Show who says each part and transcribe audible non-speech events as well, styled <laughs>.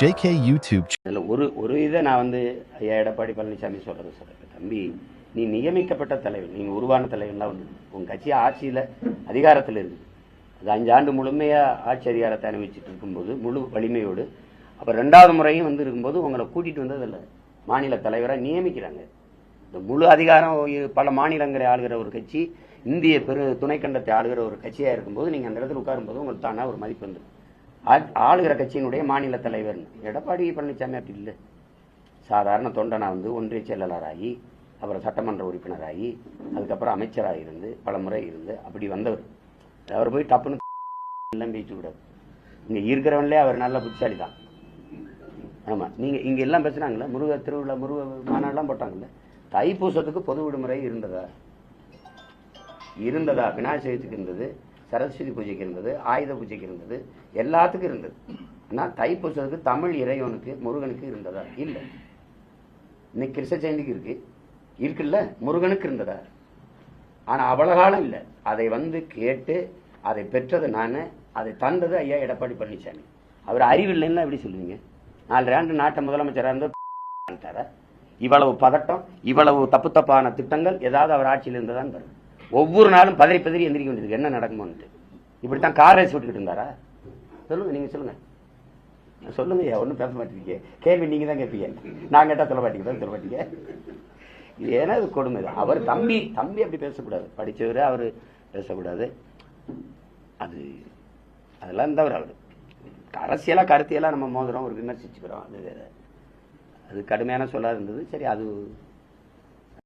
Speaker 1: JK YouTube
Speaker 2: அதில் ஒரு ஒரு இதை நான் வந்து ஐயா எடப்பாடி பழனிசாமி சொல்கிறது சொல்கிறேன் தம்பி நீ நியமிக்கப்பட்ட தலைவர் நீ உருவான தலைவர்லாம் வந்து உன் கட்சி ஆட்சியில் அதிகாரத்தில் இருக்குது அது அஞ்சு ஆண்டு முழுமையாக ஆட்சி அதிகாரத்தை அனுபவிச்சுட்டு இருக்கும்போது முழு வலிமையோடு அப்போ ரெண்டாவது முறையும் வந்து இருக்கும்போது உங்களை கூட்டிகிட்டு வந்ததில்ல. மாநில தலைவராக நியமிக்கிறாங்க. இந்த முழு அதிகாரம் பல மாநிலங்களை ஆளுகிற ஒரு கட்சி இந்திய பெரு துணைக்கண்டத்தை ஆளுகிற ஒரு கட்சியாக இருக்கும்போது நீங்கள் அந்த இடத்துல உட்காரும்போது உங்களுக்கு தானாக ஒரு மதிப்பு வந்துடும். ஆளுகிற கட்சியினுடைய மாநில தலைவர். எடப்பாடி பழனிசாமி அப்படி இல்லை. சாதாரண தொண்டனா வந்து ஒன்றிய செயலாளராகி அப்புறம் சட்டமன்ற உறுப்பினராகி அதுக்கப்புறம் அமைச்சராக இருந்து பல முறை இருந்து அப்படி வந்தவர். அவர் போய் டப்புன்னு எல்லாம் பேச்சு விடாது. இங்கே இருக்கிறவன்லே அவர் நல்ல புத்திசாலி தான் ஆமாம் நீங்கள் இங்கே எல்லாம் பேசுனாங்களே முருக திருவிழா முருக மாநாடுலாம் போட்டாங்கல்ல தைப்பூசத்துக்கு பொது விடுமுறை இருந்ததா? இருந்ததா? விநாயகத்துக்கு இருந்தது. சரஸ்வதி பூஜைக்கு இருந்தது ஆயுத பூஜைக்கு இருந்தது எல்லாத்துக்கும் இருந்தது. ஆனால் தைப்பூசத்துக்கு தமிழ் இறைவனுக்கு முருகனுக்கு இருந்ததா? இல்லை. இன்னைக்கு கிருஷ்ண ஜெயந்திக்கு இருக்கு. இருக்குல்ல? முருகனுக்கு இருந்ததா? ஆனால் அவ்வளோ காலம் இல்லை. அதை வந்து கேட்டு அதை பெற்றது நான் அதை தந்தது ஐயா எடப்பாடி பழனிசாமி. அவர் அறிவில்லைன்னா எப்படி சொல்லுவீங்க? நாலு ஆண்டு நாட்டை முதலமைச்சராக இருந்தது <laughs> இவ்வளவு பதட்டம் இவ்வளவு தப்பு தப்பான திட்டங்கள் ஏதாவது அவர் ஆட்சியில் இருந்ததான் வரும் ஒவ்வொரு நாளும் பதறி பதறி எந்திரிக்க வேண்டியது என்ன நடக்குமோன்ட்டு இப்படித்தான் கார் ரேஸ் விட்டுக்கிட்டு இருந்தாரா? சொல்லுங்க நீங்க சொல்லுங்க. சொல்லுங்கய்யா ஒன்றும் பேச மாட்டேங்க கேள்வி நீங்க தான் கேட்பீங்க. நான் கேட்டால் சொல்ல மாட்டீங்க தான் சொல்ல மாட்டீங்க. இது ஏன்னா இது கொடுமை தான் அவர் தம்பி தம்பி அப்படி பேசக்கூடாது. படித்தவர் அவர் பேசக்கூடாது. அது அதெல்லாம் இருந்தவர் அவர் அரசியலாக கருத்தியெல்லாம் நம்ம மோதுறோம் ஒரு விமர்சிச்சுக்கிறோம். அது வேற. அது கடுமையான சொல்லாக இருந்தது. சரி அது